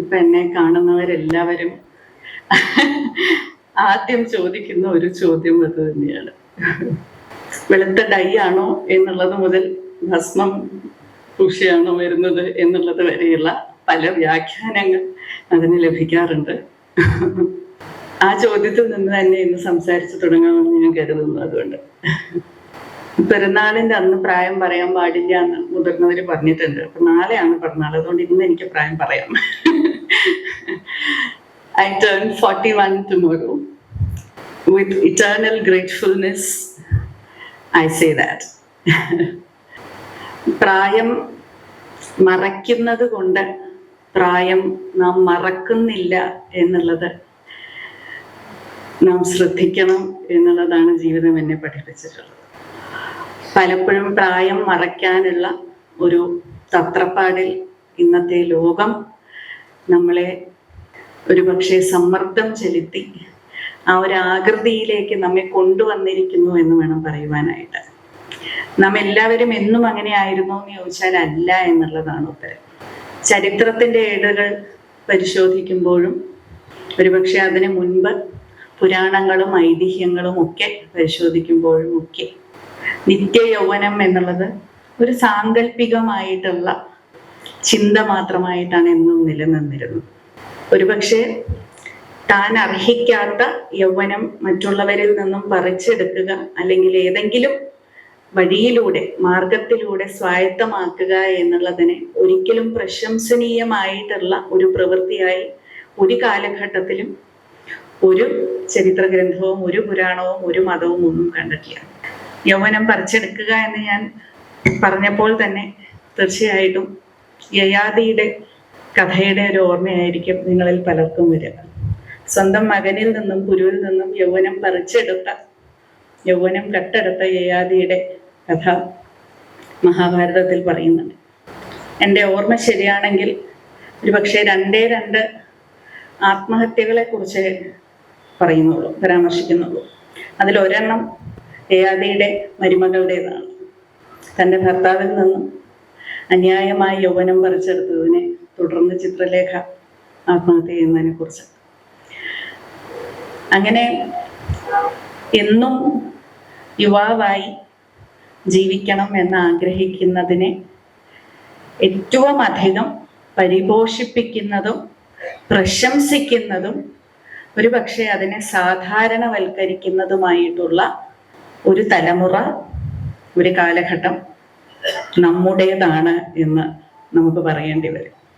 ഇപ്പൊ എന്നെ കാണുന്നവരെല്ലാവരും ആദ്യം ചോദിക്കുന്ന ഒരു ചോദ്യം അത് തന്നെയാണ്. വെളുത്ത ഡൈ ആണോ എന്നുള്ളത് മുതൽ ഭസ്മം പൂശയാണോ വരുന്നത് എന്നുള്ളത് വരെയുള്ള പല വ്യാഖ്യാനങ്ങൾ അതിന് ലഭിക്കാറുണ്ട്. ആ ചോദ്യത്തിൽ നിന്ന് തന്നെ ഇന്ന് സംസാരിച്ചു തുടങ്ങാമെന്ന് ഞാൻ കരുതുന്നു അതുകൊണ്ട്. പെരുന്നാളിന്റെ അന്ന് പ്രായം പറയാൻ പാടില്ല എന്ന് മുതിർന്നവര് പറഞ്ഞിട്ടുണ്ട്. അപ്പൊ നാളെയാണ് പിറന്നാൾ അതുകൊണ്ട് ഇന്ന് എനിക്ക് പ്രായം പറയാം. Turn forty one tomorrow with eternal gratefulness I say that പ്രായം മറയ്ക്കുന്നത് കൊണ്ട് പ്രായം നാം മറക്കുന്നില്ല എന്നുള്ളത് നാം ശ്രദ്ധിക്കണം എന്നുള്ളതാണ് ജീവിതം എന്നെ പഠിപ്പിച്ചിട്ടുള്ളത്. പലപ്പോഴും പ്രായം മറയ്ക്കാനുള്ള ഒരു തത്രപ്പാടിൽ ഇന്നത്തെ ലോകം നമ്മളെ ഒരു പക്ഷേ സമ്മർദ്ദം ചെലുത്തി ആ ഒരു ആകൃതിയിലേക്ക് നമ്മെ കൊണ്ടുവന്നിരിക്കുന്നു എന്ന് വേണം പറയുവാനായിട്ട്. നാം എല്ലാവരും എന്നും അങ്ങനെ ആയിരുന്നു എന്ന് ചോദിച്ചാൽ അല്ല എന്നുള്ളതാണ് ഉത്തരം. ചരിത്രത്തിന്റെ ഏടുകൾ പരിശോധിക്കുമ്പോഴും ഒരുപക്ഷെ അതിന് മുൻപ് പുരാണങ്ങളും ഐതിഹ്യങ്ങളും ഒക്കെ പരിശോധിക്കുമ്പോഴും ഒക്കെ നിത്യ യൗവനം എന്നുള്ളത് ഒരു സാങ്കല്പികമായിട്ടുള്ള ചിന്ത മാത്രമായിട്ടാണ് എന്നും നിലനിന്നിരുന്നത്. ഒരുപക്ഷെ താൻ അർഹിക്കാത്ത യൗവനം മറ്റുള്ളവരിൽ നിന്നും പറിച്ചെടുക്കുക അല്ലെങ്കിൽ ഏതെങ്കിലും വഴിയിലൂടെ മാർഗത്തിലൂടെ സ്വായത്തമാക്കുക എന്നുള്ളതിനെ ഒരിക്കലും പ്രശംസനീയമായിട്ടുള്ള ഒരു പ്രവൃത്തിയായി ഒരു കാലഘട്ടത്തിലും ഒരു ചരിത്ര ഗ്രന്ഥവും ഒരു പുരാണവും ഒരു മതവും ഒന്നും കണ്ടിട്ടില്ല. യൗവനം പറിച്ചെടുക്കുക എന്ന് ഞാൻ പറഞ്ഞപ്പോൾ തന്നെ തീർച്ചയായിട്ടും യയാതിയുടെ കഥയുടെ ഒരു ഓർമ്മയായിരിക്കും നിങ്ങളിൽ പലർക്കും വരിക. സ്വന്തം മകനിൽ നിന്നും ഗുരുവിൽ നിന്നും യൗവനം പറിച്ചെടുത്ത യൗവനം കട്ടെടുത്ത യയാതിയുടെ കഥ മഹാഭാരതത്തിൽ പറയുന്നുണ്ട്. എന്റെ ഓർമ്മ ശരിയാണെങ്കിൽ ഒരു പക്ഷേ രണ്ടേ രണ്ട് ആത്മഹത്യകളെ കുറിച്ച് പറയുന്നുള്ളൂ പരാമർശിക്കുന്നുള്ളൂ. അതിലൊരെണ്ണം യയാദിയുടെ മരുമകളുടേതാണ്. തന്റെ ഭർത്താവിൽ നിന്നും അന്യായമായി യൗവനം പറിച്ചെടുത്തതിനെ തുടർന്ന് ചിത്രലേഖ ആത്മഹത്യ ചെയ്യുന്നതിനെ കുറിച്ച്. അങ്ങനെ എന്നും യുവാവായി ജീവിക്കണം എന്ന് ആഗ്രഹിക്കുന്നതിനെ ഏറ്റവും അധികം പരിപോഷിപ്പിക്കുന്നതും പ്രശംസിക്കുന്നതും ഒരു പക്ഷേ അതിനെ സാധാരണവൽക്കരിക്കുന്നതുമായിട്ടുള്ള ഒരു തലമുറ ഒരു കാലഘട്ടം നമ്മുടേതാണ് എന്ന് നമുക്ക് പറയേണ്ടി വരും.